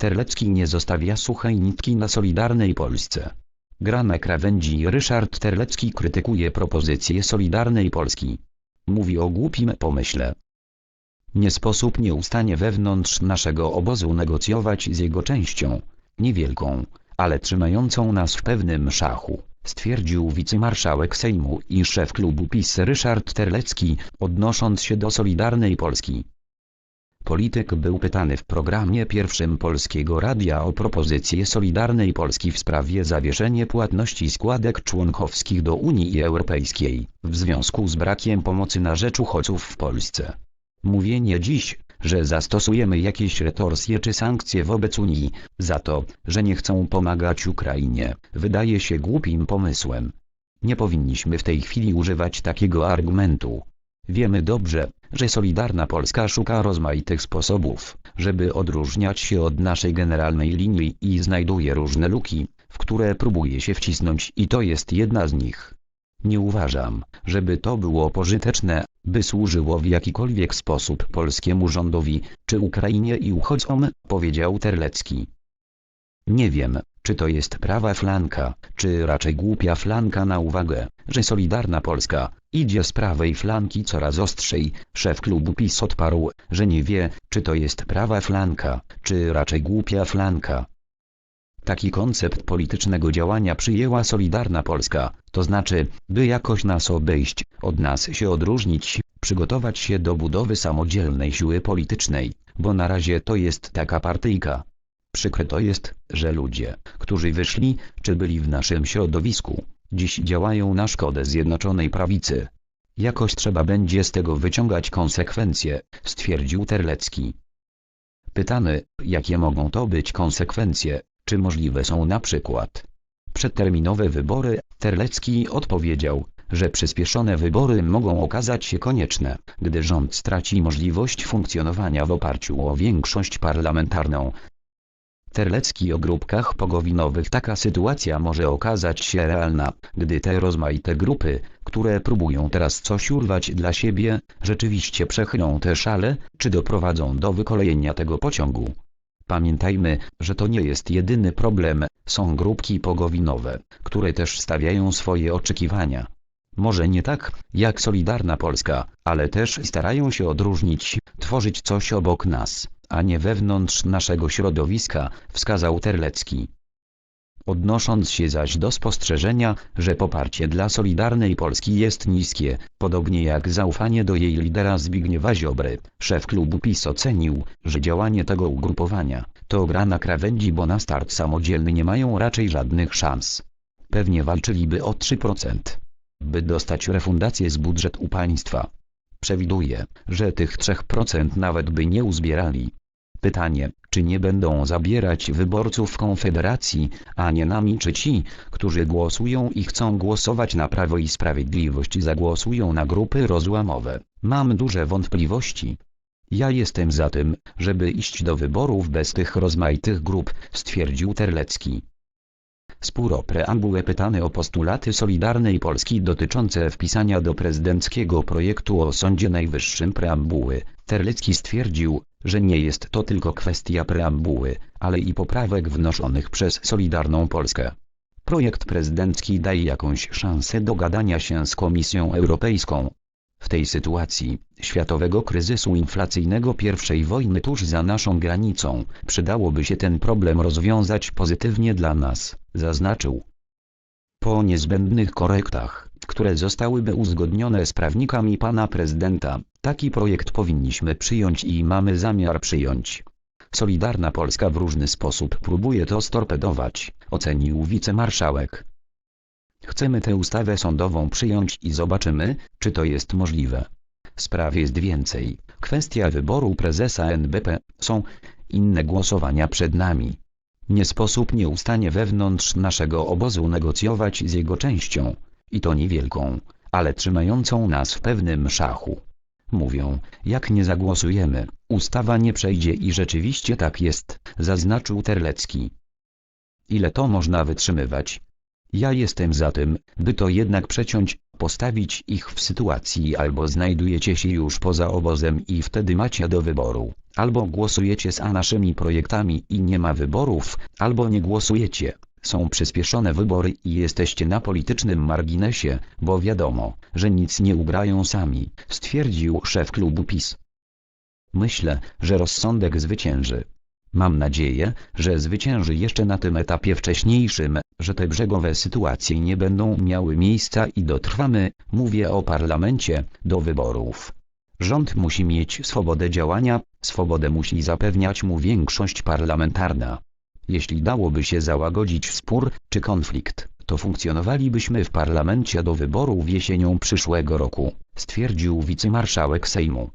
Terlecki nie zostawia suchej nitki na Solidarnej Polsce. Gra na krawędzi Ryszard Terlecki krytykuje propozycję Solidarnej Polski. Mówi o głupim pomyśle. Nie sposób nieustannie wewnątrz naszego obozu negocjować z jego częścią, niewielką, ale trzymającą nas w pewnym szachu, stwierdził wicemarszałek Sejmu i szef klubu PiS Ryszard Terlecki, odnosząc się do Solidarnej Polski. Polityk był pytany w programie pierwszym Polskiego Radia o propozycję Solidarnej Polski w sprawie zawieszenia płatności składek członkowskich do Unii Europejskiej, w związku z brakiem pomocy na rzecz uchodźców w Polsce. Mówienie dziś, że zastosujemy jakieś retorsje czy sankcje wobec Unii, za to, że nie chcą pomagać Ukrainie, wydaje się głupim pomysłem. Nie powinniśmy w tej chwili używać takiego argumentu. Wiemy dobrze, że Solidarna Polska szuka rozmaitych sposobów, żeby odróżniać się od naszej generalnej linii i znajduje różne luki, w które próbuje się wcisnąć i to jest jedna z nich. Nie uważam, żeby to było pożyteczne, by służyło w jakikolwiek sposób polskiemu rządowi, czy Ukrainie i uchodźcom, powiedział Terlecki. Nie wiem, czy to jest prawa flanka, czy raczej głupia flanka na uwagę, że Solidarna Polska idzie z prawej flanki coraz ostrzej. Szef klubu PiS odparł, że nie wie, czy to jest prawa flanka, czy raczej głupia flanka. Taki koncept politycznego działania przyjęła Solidarna Polska, to znaczy, by jakoś nas obejść, od nas się odróżnić, przygotować się do budowy samodzielnej siły politycznej, bo na razie to jest taka partyjka. Przykre to jest, że ludzie, którzy wyszli, czy byli w naszym środowisku, dziś działają na szkodę Zjednoczonej Prawicy. Jakoś trzeba będzie z tego wyciągać konsekwencje, stwierdził Terlecki. Pytany, jakie mogą to być konsekwencje, czy możliwe są na przykład przedterminowe wybory, Terlecki odpowiedział, że przyspieszone wybory mogą okazać się konieczne, gdy rząd straci możliwość funkcjonowania w oparciu o większość parlamentarną. Terlecki o grupkach pogowinowych Taka sytuacja może okazać się realna, gdy te rozmaite grupy, które próbują teraz coś urwać dla siebie, rzeczywiście przechylą te szale, czy doprowadzą do wykolejenia tego pociągu. Pamiętajmy, że to nie jest jedyny problem, są grupki pogowinowe, które też stawiają swoje oczekiwania. Może nie tak, jak Solidarna Polska, ale też starają się odróżnić, tworzyć coś obok nas, a nie wewnątrz naszego środowiska, wskazał Terlecki. Odnosząc się zaś do spostrzeżenia, że poparcie dla Solidarnej Polski jest niskie, podobnie jak zaufanie do jej lidera Zbigniewa Ziobry, szef klubu PiS ocenił, że działanie tego ugrupowania to gra na krawędzi, bo na start samodzielny nie mają raczej żadnych szans. Pewnie walczyliby o 3%, by dostać refundację z budżetu państwa. Przewiduje, że tych 3% nawet by nie uzbierali. Pytanie, czy nie będą zabierać wyborców Konfederacji, a nie nami czy ci, którzy głosują i chcą głosować na Prawo i Sprawiedliwość zagłosują na grupy rozłamowe. Mam duże wątpliwości. Ja jestem za tym, żeby iść do wyborów bez tych rozmaitych grup, stwierdził Terlecki. Spór o preambułę pytany o postulaty Solidarnej Polski dotyczące wpisania do prezydenckiego projektu o Sądzie Najwyższym preambuły, Terlecki stwierdził, że nie jest to tylko kwestia preambuły, ale i poprawek wnoszonych przez Solidarną Polskę. Projekt prezydencki daje jakąś szansę dogadania się z Komisją Europejską. W tej sytuacji, światowego kryzysu inflacyjnego pierwszej wojny tuż za naszą granicą, przydałoby się ten problem rozwiązać pozytywnie dla nas, zaznaczył. Po niezbędnych korektach, które zostałyby uzgodnione z prawnikami pana prezydenta, taki projekt powinniśmy przyjąć i mamy zamiar przyjąć. Solidarna Polska w różny sposób próbuje to storpedować, ocenił wicemarszałek. Chcemy tę ustawę sądową przyjąć i zobaczymy, czy to jest możliwe. Spraw jest więcej. Kwestia wyboru prezesa NBP, są inne głosowania przed nami. Nie sposób nieustannie wewnątrz naszego obozu negocjować z jego częścią, i to niewielką, ale trzymającą nas w pewnym szachu. Mówią, jak nie zagłosujemy, ustawa nie przejdzie i rzeczywiście tak jest, zaznaczył Terlecki. Ile to można wytrzymywać? Ja jestem za tym, by to jednak przeciąć, postawić ich w sytuacji albo znajdujecie się już poza obozem i wtedy macie do wyboru, Albo głosujecie za naszymi projektami i nie ma wyborów, albo nie głosujecie. Są przyspieszone wybory i jesteście na politycznym marginesie, bo wiadomo, że nic nie ugrają sami, stwierdził szef klubu PiS. Myślę, że rozsądek zwycięży. Mam nadzieję, że zwycięży jeszcze na tym etapie wcześniejszym, że te brzegowe sytuacje nie będą miały miejsca i dotrwamy, mówię o parlamencie, do wyborów. Rząd musi mieć swobodę działania, swobodę musi zapewniać mu większość parlamentarna. Jeśli dałoby się załagodzić spór czy konflikt, to funkcjonowalibyśmy w parlamencie do wyborów jesienią przyszłego roku, stwierdził wicemarszałek Sejmu.